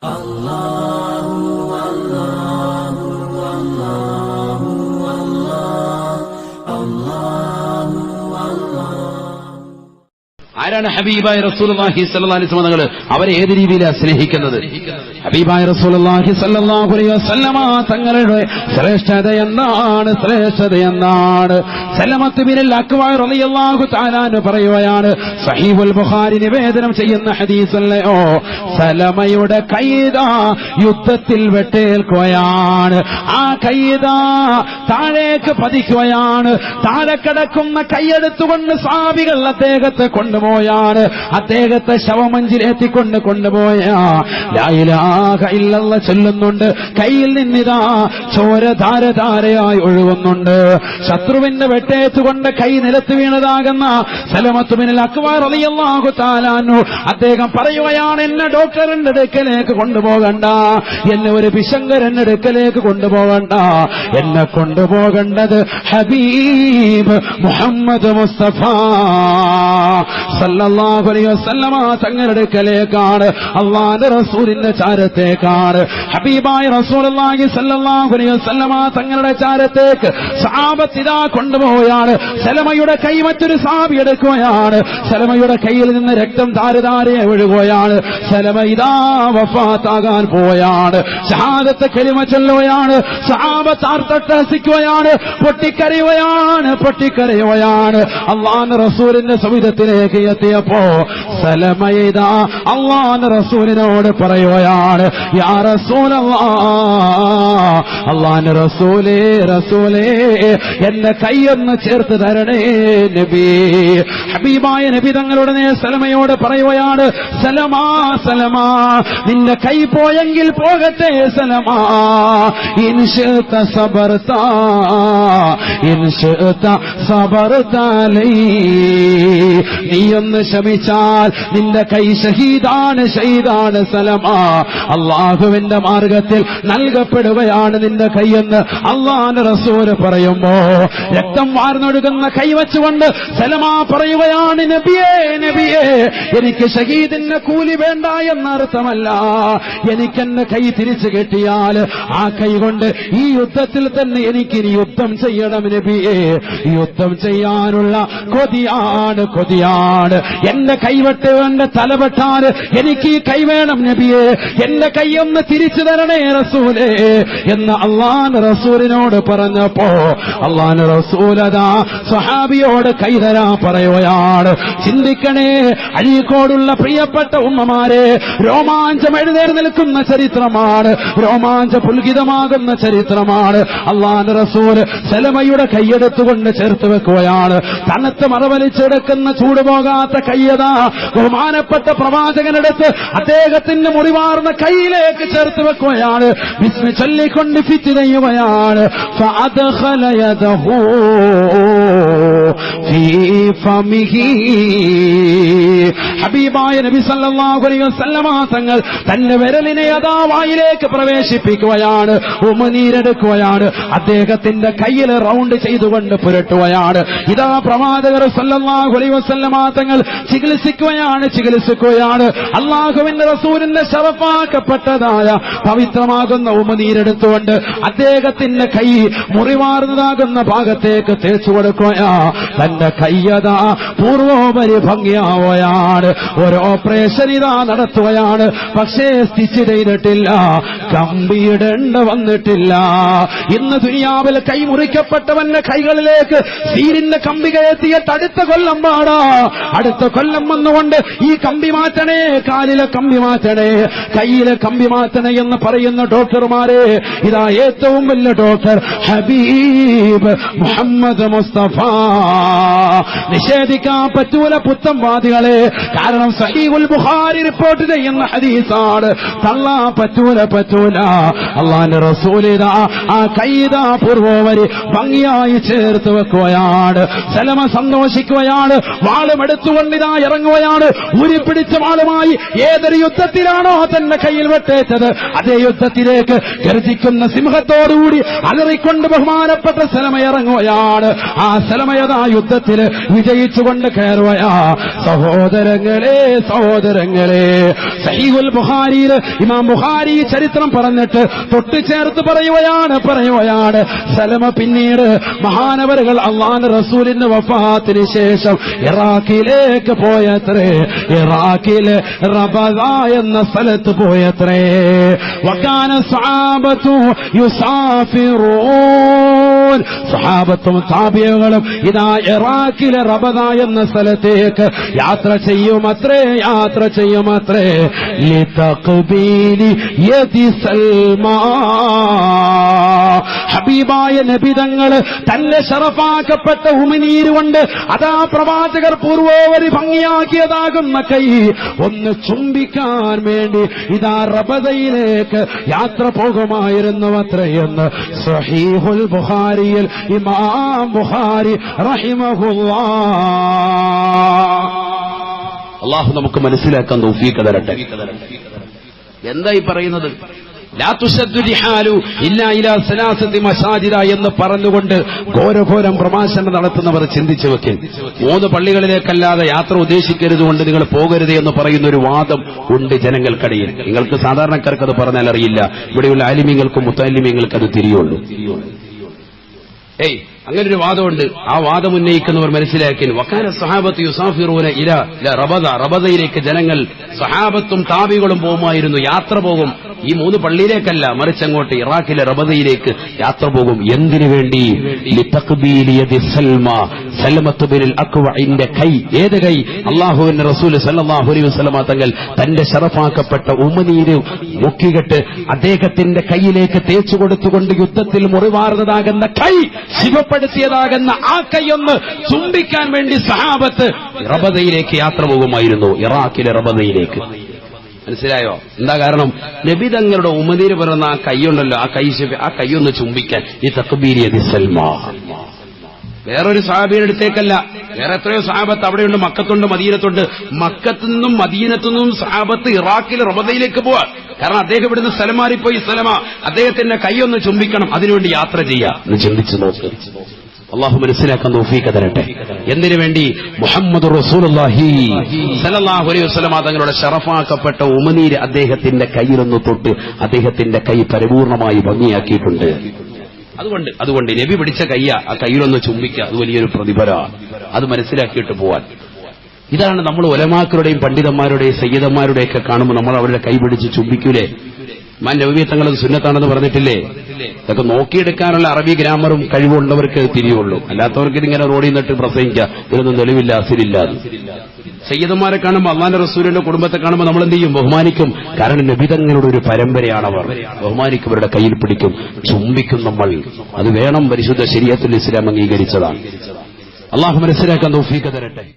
Allah. ആരാണ് ഹബീബായ റസൂലി വസല്ലം അവരെ ഏത് രീതിയിലാണ് സ്നേഹിക്കുന്നത്? ഹബീബായ റസൂലി തങ്ങളുടെ ശ്രേഷ്ഠത എന്താണ്? ശ്രേഷ്ഠത അൻഹു പറയുകയാണ് സഹീബുൽ ബുഖാരി നിവേദനം ചെയ്യുന്ന ഹദീസല്ലയോ സലമയുടെ കൈത യുദ്ധത്തിൽ വെട്ടേൽക്കുകയാണ്. ആ കൈത താഴേക്ക് പതിക്കുകയാണ്. താഴെ കിടക്കുന്ന കൈയെടുത്തുകൊണ്ട് സാബികൾ അദ്ദേഹത്തെ കൊണ്ടുപോയാണ് അദ്ദേഹത്തെ ശവമഞ്ചിലെത്തിക്കൊണ്ട് കൊണ്ടുപോയ. ലായിലാഹ ഇല്ലല്ല ചൊല്ലുന്നുണ്ട്. കയ്യിൽ നിന്നിതാ ചോര ധാരധാരയായി ഒഴുകുന്നുണ്ട്. ശത്രുവിന്റെ വെട്ടേറ്റുകൊണ്ട് കൈ നിലത്ത് വീണതാകുന്ന സലമത്തുമിനിൽ അക്വാർ അലിയല്ലാഹു താലാനു അദ്ദേഹം പറയുകയാണ് എന്നെ ഡോക്ടറിന്റെ അടുക്കലേക്ക് കൊണ്ടുപോകണ്ട. എന്നെ ഒരു പിശങ്കരന്റെ അടുക്കലേക്ക് കൊണ്ടുപോകണ്ട. എന്നെ കൊണ്ടുപോകേണ്ടത് ഹബീബ് മുഹമ്മദ് മുസ്തഫ സല്ലല്ലാഹു അലൈഹി തങ്ങളുടെ കലേക്കാണ് അള്ളാന്റെ റസൂലിന്റെ ചാരത്തേക്കാണ്. ഹബീബായ റസൂലുള്ളാഹി സല്ലല്ലാഹു അലൈഹി വസല്ലമ തങ്ങളുടെ ചാരത്തേക്ക് സഹാബത്തിതാ കൊണ്ടുപോവുകയാണ് സലമയുടെ കൈ മറ്റൊരു സാബി എടുക്കുകയാണ്. സലമയുടെ കയ്യിൽ നിന്ന് രക്തം താരതാരയെ ഒഴുകുകയാണ്. സലമ ഇതാ വഫാത്താകാൻ പോവുകയാണ് ഷഹാദത്തെ കലിമ ചൊല്ലുകയാണ്. സഹാബത്ത് ആർത്തട്ടഹസിക്കുകയാണ് പൊട്ടിക്കരയുകയാണ് പൊട്ടിക്കരയുകയാണ്. അള്ളാന്റെ റസൂലിന്റെ സവിധത്തിലേക്ക് എത്തിയപ്പോ സലമയിത റസൂലിനോട് പറയുകയാണ് യാ റസൂലേ റസൂലേ എന്റെ കൈയൊന്ന് ചേർത്ത് തരണേ നബി. ഹബീബായ നബി തങ്ങളുടെ സലമയോട് പറയുകയാണ് സലമാ സലമാ നിന്റെ കൈ പോയെങ്കിൽ പോകട്ടെ സലമാ. ഇൻഷത്ത സബർത്ത ഇൻഷത്ത സബർത്താലേ നീയൊന്ന് ശമിച്ചാൽ നിന്റെ കൈ ഷഹീദാണ് ഷഹീദാണ് സലമാ. അള്ളാഹുവിന്റെ മാർഗത്തിൽ നൽകപ്പെടുകയാണ് നിന്റെ കൈയെന്ന് അള്ളാഹാന്റെ റസൂര് പറയുമ്പോ രക്തം വാർന്നൊഴുകുന്ന കൈ വെച്ചുകൊണ്ട് സലമാ പറയുകയാണ് നബിയേ നബിയേ എനിക്ക് ഷഹീദിന്റെ കൂലി വേണ്ട എന്നർത്ഥമല്ല. എനിക്കെന്നെ കൈ തിരിച്ചു കെട്ടിയാൽ ആ കൈ കൊണ്ട് ഈ യുദ്ധത്തിൽ തന്നെ എനിക്കിനി യുദ്ധം ചെയ്യണം നബിയേ. യുദ്ധം ചെയ്യാനുള്ള കൊതിയാണ് കൊതിയാണ്. എന്റെ കൈവട്ട് എന്റെ തലവെട്ടാൽ എനിക്ക് ഈ കൈ വേണം നബിയെ. എന്റെ കൈയൊന്ന് തിരിച്ചു തരണേ റസൂലേ എന്ന് അള്ളാൻ റസൂലിനോട് പറഞ്ഞപ്പോ അള്ളാൻ റസൂലതാ സ്വഹാബിയോട് കൈ തരാൻ പറയുകയാണ്. ചിന്തിക്കണേ അഴീക്കോടുള്ള പ്രിയപ്പെട്ട ഉമ്മമാരെ രോമാഞ്ചം എഴുന്നേൽക്കുന്ന ചരിത്രമാണ് രോമാഞ്ച പുൽകിതമാകുന്ന ചരിത്രമാണ്. അള്ളാൻ റസൂൽ സലമയുടെ കൈയെടുത്തുകൊണ്ട് ചേർത്ത് വെക്കുകയാണ്. തണുത്ത് മറവലിച്ചെടുക്കുന്ന ചൂട് പോകാത്ത മുറിവാർന്ന കൈയതാ ബഹുമാനപ്പെട്ട പ്രവാചകനെടുത്ത് അദ്ദേഹത്തിന്റെ മുറിവാർന്ന കൈയിലേക്ക് ചേർത്ത് വെക്കുകയാണ്. വിസ്മി ചൊല്ലിക്കൊണ്ട് ഫിറ്റ് ചെയ്യുകയാണ്. ഹബീബായ നബി സല്ലല്ലാഹു അലൈഹി വസല്ലമ തങ്ങൾ തന്റെ വിരലിനെ അതാ വായിലേക്ക് പ്രവേശിപ്പിക്കുകയാണ്. ഉമനീരെടുക്കുകയാണ്. അദ്ദേഹത്തിന്റെ കയ്യിൽ റൗണ്ട് ചെയ്തുകൊണ്ട് പുരട്ടുകയാണ്. ഇതാ പ്രവാചകർ സല്ലല്ലാഹു അലൈഹി വസല്ലമ തങ്ങൾ ചികിത്സിക്കുകയാണ് ചികിത്സിക്കുകയാണ്. അള്ളാഹുവിന്റെ റസൂലിന്റെ ശവപ്പാക്കപ്പെട്ടതായ പവിത്രമാകുന്ന ഉമനീരെടുത്തുകൊണ്ട് അദ്ദേഹത്തിന്റെ കൈ മുറിവാർന്നതാകുന്ന ഭാഗത്തേക്ക് തേച്ചു കൊടുക്കുകയാ. തന്റെ കയ്യതാ പൂർവോപരി ഭംഗിയാവുകയാണ്. ഒരു ഓപ്പറേഷൻ ഇതാ നടത്തുകയാണ്. പക്ഷേ സ്റ്റിച്ച് ചെയ്തിട്ടില്ല. കമ്പിയിടേണ്ട വന്നിട്ടില്ല. ഇന്ന് ദുനിയാവിൽ കൈ മുറിക്കപ്പെട്ടവന്റെ കൈകളിലേക്ക് സീരിന്റെ കമ്പി കയറ്റിയിട്ട് അടുത്ത കൊല്ലം പാടാ. അടുത്ത കൊല്ലം വന്നുകൊണ്ട് ഈ കമ്പി മാറ്റണേ കാലിലെ കമ്പി മാറ്റണേ കയ്യിലെ കമ്പി മാറ്റണേ എന്ന് പറയുന്ന ഡോക്ടർമാരെ ഇതാ ഏറ്റവും വലിയ ഡോക്ടർ ഹബീബ് മുഹമ്മദ് മുസ്തഫ. നിഷേധിക്കാൻ പറ്റൂല പുത്തംവാദികളെ കാരണം സഹീഹുൽ ബുഖാരി റിപ്പോർട്ട് ചെയ്യുന്ന ഹദീസാണ് തള്ളാ പറ്റൂല പറ്റൂല. അള്ളാന്റെ റസൂലിത ആ കൈതാ പൂർവോവരി ഭംഗിയായി ചേർത്ത് വെക്കുകയാണ് സലമ സന്തോഷിക്കുകയാണ് വാളുമെടുത്തു കൊണ്ട് ഇതാ ഇറങ്ങുകയാണ്. പിടിച്ച വാളുമായി ഏതൊരു യുദ്ധത്തിലാണോ തന്റെ കയ്യിൽ വെട്ടേറ്റത് അതേ യുദ്ധത്തിലേക്ക് ഗർജിക്കുന്ന സിംഹത്തോടുകൂടി അലറിക്കൊണ്ട് ബഹുമാനപ്പെട്ട സ്ഥലമ ഇറങ്ങുകയാണ് ആ സ്ഥലമയതാ യുദ്ധത്തിൽ വിജയിച്ചുകൊണ്ട് കയറുകയാ. സഹോദരങ്ങളെ സഹോദരങ്ങളെ. സഹീഹുൽ ബുഹാരിയിൽ ഇമാം ബുഹാരി ചരിത്രം പറഞ്ഞിട്ട് തൊട്ട് ചേർത്ത് പറയുകയാണ് പറയുകയാണ്. സലമ പിന്നീട് മഹാനവരുകൾ അള്ളാൻ റസൂലിന്റെ വഫാത്തിന് ശേഷം ഇറാഖിലേക്ക് പോയത്രേ. ഇറാഖിലെ റബദ എന്ന സ്ഥലത്ത് പോയത്രേ. വക്കാന സാബത്തു യുസാഫിറോ സഹാബത്തും താപിയകളും ഇതാ ഇറാഖിലെ റബദ എന്ന സ്ഥലത്തേക്ക് യാത്ര ചെയ്യുമത്രേ യാത്ര ചെയ്യുമത്രേ. ഹബീബായ നബിതങ്ങൾ തന്റെ ഷറഫാക്കപ്പെട്ട ഉമിനീര് കൊണ്ട് അതാ പ്രവാചകർ പൂർവോവരി ഭംഗിയാക്കിയതാകുന്ന കൈ ഒന്ന് ചുംബിക്കാൻ വേണ്ടി ഇതാ റബതയിലേക്ക് യാത്ര പോകുമായിരുന്നു അത്രയെന്ന് സഹീഹുൽ ബുഹാരിയിൽ ഇമാം ബുഹാരി അള്ളാഹു നമുക്ക് മനസ്സിലാക്കാൻ തൗഫീഖ് തരട്ടെ. എന്തായി പറയുന്നത്? എന്ന് പറഞ്ഞുകൊണ്ട് ഘോരഘോരം പ്രഭാഷണം നടത്തുന്നവർ ചിന്തിച്ചു വെക്കിൻ മൂന്ന് പള്ളികളിലേക്കല്ലാതെ യാത്ര ഉദ്ദേശിക്കരുത് കൊണ്ട് നിങ്ങൾ പോകരുത് എന്ന് പറയുന്ന ഒരു വാദം ഉണ്ട് ജനങ്ങൾക്കിടയിൽ. നിങ്ങൾക്ക് സാധാരണക്കാർക്ക് അത് പറഞ്ഞാൽ അറിയില്ല. ഇവിടെയുള്ള ആലിമ്യങ്ങൾക്കും മുത്താലിമ്യങ്ങൾക്കും അത് തിരിയുള്ളൂ. ഏയ് അങ്ങനെ ഒരു വാദമുണ്ട്. ആ വാദം ഉന്നയിക്കുന്നവർ മനസ്സിലാക്കി വക്കാന സഹാബത്ത് യുസാഫിറൂന ഇല റബദ. റബദയിലേക്ക് ജനങ്ങൾ സഹാബത്തും താബികളും പോകുമായിരുന്നു. യാത്ര പോകും. ഈ മൂന്ന് പള്ളിയിലേക്കല്ല മറിച്ച് അങ്ങോട്ട് ഇറാഖിലെ റബദയിലേക്ക് യാത്ര പോകും. എന്തിനു വേണ്ടി? കൈ. ഏത് കൈ? അള്ളാഹുവിന്റെ റസൂൽ വസല്ലമ തങ്ങൾ തന്റെ ശറഫാക്കപ്പെട്ട ഉമനീര് മുക്കികെട്ട് അദ്ദേഹത്തിന്റെ കൈയിലേക്ക് തേച്ചു കൊടുത്തുകൊണ്ട് യുദ്ധത്തിൽ മുറിവാർന്നതാകുന്ന കൈ ശിവപ്പെടുത്തിയതാകുന്ന ആ കൈയൊന്ന് ചുംബിക്കാൻ വേണ്ടി സഹാബത്ത് റബദയിലേക്ക് യാത്ര പോകുമായിരുന്നു. ഇറാഖിലെ റബദയിലേക്ക്. മനസ്സിലായോ? എന്താ കാരണം? നബി തങ്ങളുടെ ഉമനീര് പിറന്ന ആ കൈയുണ്ടല്ലോ ആ കൈ ആ കൈയൊന്ന് ചുംബിക്കാൻ. ഈ തക്ബീരിയതി സൽമാ. വേറൊരു സാഹബിയുടെ അടുത്തേക്കല്ല. വേറെ എത്രയോ സാഹബത്ത് അവിടെയുണ്ട് മക്കത്തുണ്ട് മദീനത്തുണ്ട്. മക്കത്തു നിന്നും മദീനത്തു നിന്നും സാഹബത്ത് ഇറാഖിൽ റബദയിലേക്ക് പോവാ. കാരണം അദ്ദേഹം ഇവിടുന്ന് സ്ഥലം മാറിപ്പോയി സ്ഥലമാ. അദ്ദേഹത്തിന്റെ കൈയൊന്ന് ചുംബിക്കണം അതിനുവേണ്ടി യാത്ര ചെയ്യാം. എന്ന് ചിന്തിച്ചു നോക്ക്. അള്ളാഹു മനസ്സിലാക്കാൻ തോഫീക്ക് തരട്ടെ. എന്തിനു വേണ്ടി? മുഹമ്മദ് അലൈഹി തങ്ങളുടെ ഷറഫാക്കപ്പെട്ട ഉമനീര് അദ്ദേഹത്തിന്റെ കയ്യിലൊന്ന് തൊട്ട് അദ്ദേഹത്തിന്റെ കൈ പരിപൂർണമായി ഭംഗിയാക്കിയിട്ടുണ്ട്. അതുകൊണ്ട് അതുകൊണ്ട് നബി പിടിച്ച കയ്യ. ആ കയ്യിലൊന്ന് ചുംബിക്കുക അത് വലിയൊരു പ്രതിഫല അത് മനസ്സിലാക്കിയിട്ട് പോവാൻ. ഇതാണ് നമ്മൾ ഒലമാക്കളുടെയും പണ്ഡിതന്മാരുടെയും സയ്യിദന്മാരുടെയൊക്കെ കാണുമ്പോൾ നമ്മൾ അവരുടെ കൈപിടിച്ച് ചുംബിക്കൂലേ? മാൻ നവീയത്തങ്ങൾ സുന്നത്താണെന്ന് പറഞ്ഞിട്ടില്ലേ? ഇതൊക്കെ നോക്കിയെടുക്കാനുള്ള അറബി ഗ്രാമറും കഴിവുള്ളവർക്ക് തിരിയുള്ളൂ. അല്ലാത്തവർക്ക് ഇതിങ്ങനെ റോഡിൽ നിന്നിട്ട് പ്രസംഗിക്കുക ഇതിനൊന്നും തെളിവില്ല അസിലില്ല. സയ്യിദന്മാരെ കാണുമ്പോൾ അള്ളാന്റെ റസൂലിന്റെ കുടുംബത്തെ കാണുമ്പോൾ നമ്മൾ എന്ത് ചെയ്യും? ബഹുമാനിക്കും. കാരണം നബിതങ്ങളുടെ ഒരു പരമ്പരയാണവർ ബഹുമാനിക്കും അവരുടെ കയ്യിൽ പിടിക്കും. ചുംബിക്കും നമ്മൾ. അത് വേണം പരിശുദ്ധ ശരീരത്തിൽ ഇസ്ലാം അംഗീകരിച്ചതാണ്. അള്ളാഹു മനസ്സിലാക്കാൻ തരട്ടെ.